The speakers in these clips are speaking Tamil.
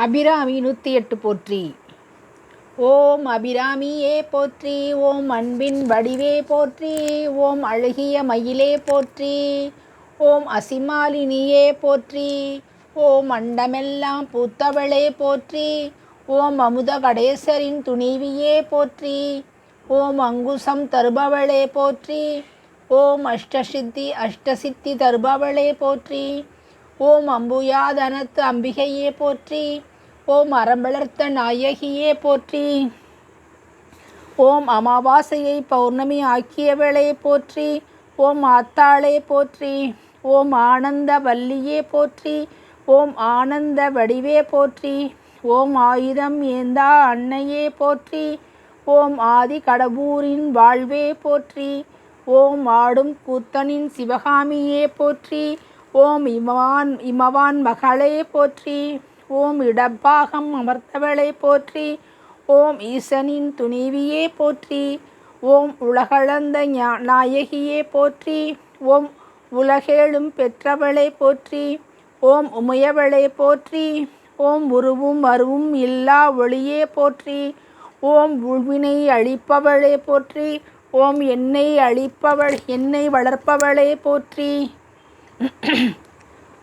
அபிராமி நூற்றி எட்டு போற்றி. ஓம் அபிராமியே போற்றி ஓம் அன்பின் வடிவே போற்றி ஓம் அழகிய மயிலே போற்றி ஓம் அசிமாலினியே போற்றி ஓம் அண்டமெல்லாம் பூத்தவளே போற்றி ஓம் அமுத கடேசரின் துணிவியே போற்றி ஓம் அங்குசம் தருபவளே போற்றி ஓம் அஷ்டசித்தி அஷ்டசித்தி தருபவளே போற்றி ஓம் அம்புயாதனத்து அம்பிகையே போற்றி. ஓம் அறம்பளர்த்த நாயகியே போற்றி. ஓம் அமாவாசையை பௌர்ணமி ஆக்கியவளே போற்றி. ஓம் ஆத்தாளே போற்றி. ஓம் ஆனந்த வல்லியே போற்றி. ஓம் ஆனந்த வடிவே போற்றி. ஓம் ஆயுதம் ஏந்தா அன்னையே போற்றி. ஓம் ஆதி கடவுரின் வாழ்வே போற்றி. ஓம் ஆடும் கூத்தனின் சிவகாமியே போற்றி. ஓம் இமவான் இமவான் மகளே போற்றி. ஓம் இடப்பாகம் அமர்த்தவளே போற்றி. ஓம் ஈசனின் துணிவியே போற்றி. ஓம் உலகளந்த ஞா நாயகியே போற்றி. ஓம் உலகேழும் பெற்றவளே போற்றி. ஓம் உமையவளே போற்றி. ஓம் உருவும் அருவும் இல்லா ஒளியே போற்றி. ஓம் உள்வினை அழிப்பவளே போற்றி. ஓம் என்னை அழிப்பவள் என்னை வளர்ப்பவளே போற்றி.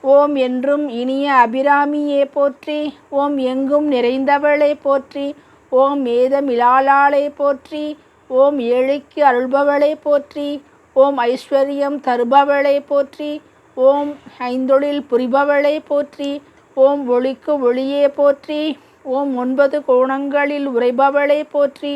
ஓம் என்றும் இனிய அபிராமியே போற்றி ஓம் எங்கும் நிறைந்தவளே போற்றி ஓம் மேதமிலாளாளே போற்றி ஓம் ஏழைக்கு அருள்பவளே போற்றி ஓம் ஐஸ்வர்யம் தருபவளே போற்றி ஓம் ஐந்தொழில் புரிபவளே போற்றி ஓம் ஒளிக்கு ஒளியே போற்றி ஓம் ஒன்பது கோணங்களில் உரைபவளே போற்றி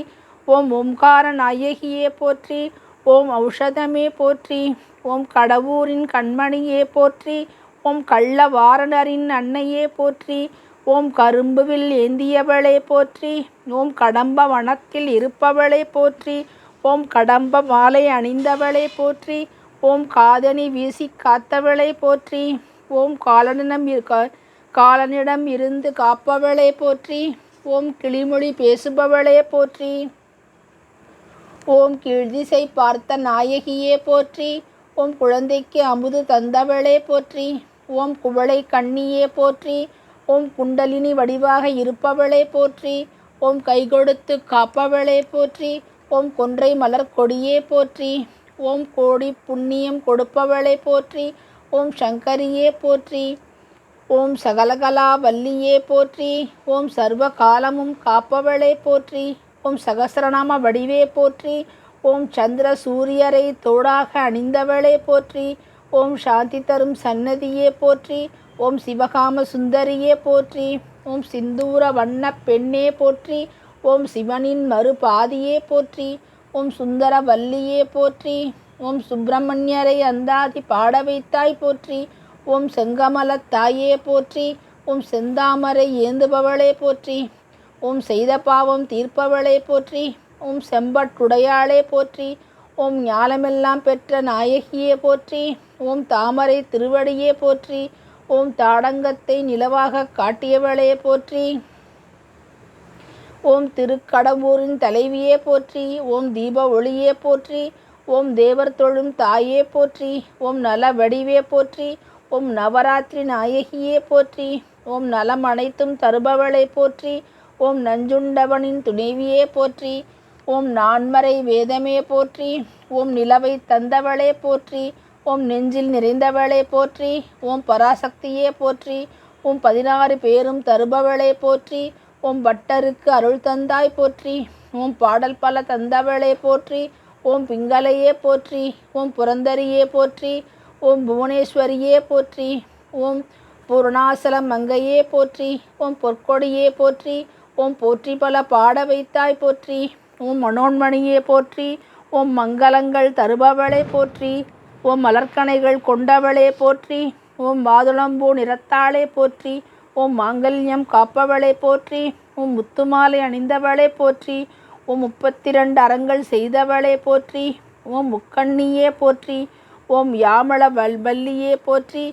ஓம் ஓம்கார நாயகியே போற்றி ஓம் ஔஷதமே போற்றி ஓம் கடவுரின் கண்மணியே போற்றி ஓம் கள்ள வாரணரின் அன்னையே போற்றி ஓம் கரும்புவில் ஏந்தியவளே போற்றி ஓம் கடம்ப வனத்தில் இருப்பவளே போற்றி ஓம் கடம்ப மாலை அணிந்தவளே போற்றி ஓம் காதணி வீசி காத்தவளே போற்றி ஓம் காலனிடம் இருக்க காலனிடம் இருந்து காப்பவளே போற்றி ஓம் கிளிமொழி பேசுபவளே போற்றி. ஓம் கீழ்திசை பார்த்த நாயகியே போற்றி ஓம் குழந்தைக்கு அமுது தந்தவளே போற்றி ஓம் குவளை கண்ணியே போற்றி ஓம் குண்டலினி வடிவாக இருப்பவளே போற்றி ஓம் கை கொடுத்து காப்பவளே போற்றி ஓம் கொன்றை மலர் கொடியே போற்றி ஓம் கோடி புண்ணியம் கொடுப்பவளே போற்றி ஓம் சங்கரியே போற்றி ஓம் சகலகலா வல்லியே போற்றி ஓம் சர்வ காலமும் காப்பவளே போற்றி ஓம் சகசரநாம வடிவே போற்றி ஓம் சந்திர சூரியரை தோடாக அணிந்தவளே போற்றி ஓம் சாந்தி தரும் சன்னதியே போற்றி ஓம் சிவகாம சுந்தரியே போற்றி ஓம் சிந்தூர வண்ண பெண்ணே போற்றி ஓம் சிவனின் மறுபாதியே போற்றி ஓம் சுந்தர வல்லியே போற்றி ஓம் சுப்பிரமணியரை அந்தாதி பாட வைத்தாய் போற்றி ஓம் செங்கமலத்தாயே போற்றி ஓம் செந்தாமரை ஏந்துபவளே போற்றி ஓம் செய்த பாவம் தீர்ப்பவளே போற்றி ஓம் செம்பட்டுடையாளே போற்றி ஓம் ஞானமெல்லாம் பெற்ற நாயகியே போற்றி ஓம் தாமரை திருவடியே போற்றி ஓம் தாடங்கத்தை நிலவாக காட்டியவளே போற்றி ஓம் திருக்கடம்பூரின் தலைவியே போற்றி ஓம் தீப ஒளியே போற்றி ஓம் தேவர் தொழும் தாயே போற்றி ஓம் நல வடிவே போற்றி ஓம் நவராத்திரி நாயகியே போற்றி ஓம் நலம் அனைத்தும் தருபவளை போற்றி ஓம் நஞ்சுண்டவனின் துணைவியே போற்றி ஓம் நான்மறை வேதமே போற்றி ஓம் நிலவை தந்தவளே போற்றி ஓம் நெஞ்சில் நிறைந்தவளே போற்றி ஓம் பராசக்தியே போற்றி ஓம் பதினாறு பேரும் தருபவளே போற்றி ஓம் பட்டருக்கு அருள் தந்தாய் போற்றி ஓம் பாடல் பல தந்தவளே போற்றி ஓம் பிங்களையே போற்றி ஓம் புரந்தரியே போற்றி ஓம் புவனேஸ்வரியே போற்றி ஓம் பூர்ணாசலம் மங்கையே போற்றி ஓம் பொற்கொடியே போற்றி ஓம் போற்றி பல பாட வைத்தாய் போற்றி ஓம் மனோன்மணியே போற்றி ஓம் மங்களங்கள் தருபவளே போற்றி ஓம் மலர்கனைகள் கொண்டவளே போற்றி ஓம் வாதுளம்பூ நிறத்தாளே போற்றி ஓம் மாங்கல்யம் காப்பவளே போற்றி ஓம் முத்துமாலை அணிந்தவளே போற்றி ஓம் முப்பத்தி ரெண்டு அறங்கள் செய்தவளே போற்றி ஓம் முக்கண்ணியே போற்றி ஓம் யாமள வல்வல்லியே போற்றி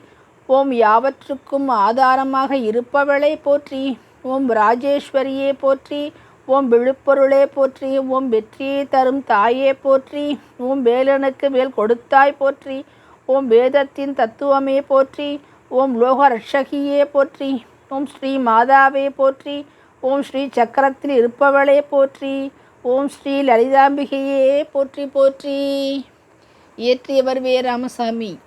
ஓம் யாவற்றுக்கும் ஆதாரமாக இருப்பவளே போற்றி ஓம் ராஜேஸ்வரியே போற்றி ஓம் விழுப்பொருளே போற்றி ஓம் வெற்றியை தரும் தாயே போற்றி ஓம் வேலனுக்கு மேல் கொடுத்தாய் போற்றி ஓம் வேதத்தின் தத்துவமே போற்றி ஓம் லோக ரட்சகியே போற்றி ஓம் ஸ்ரீ மாதாவே போற்றி ஓம் ஸ்ரீ சக்கரத்தில் இருப்பவளே போற்றி ஓம் ஸ்ரீ லலிதாம்பிகையே போற்றி போற்றி. இயற்றியவர் வே ராமசாமி.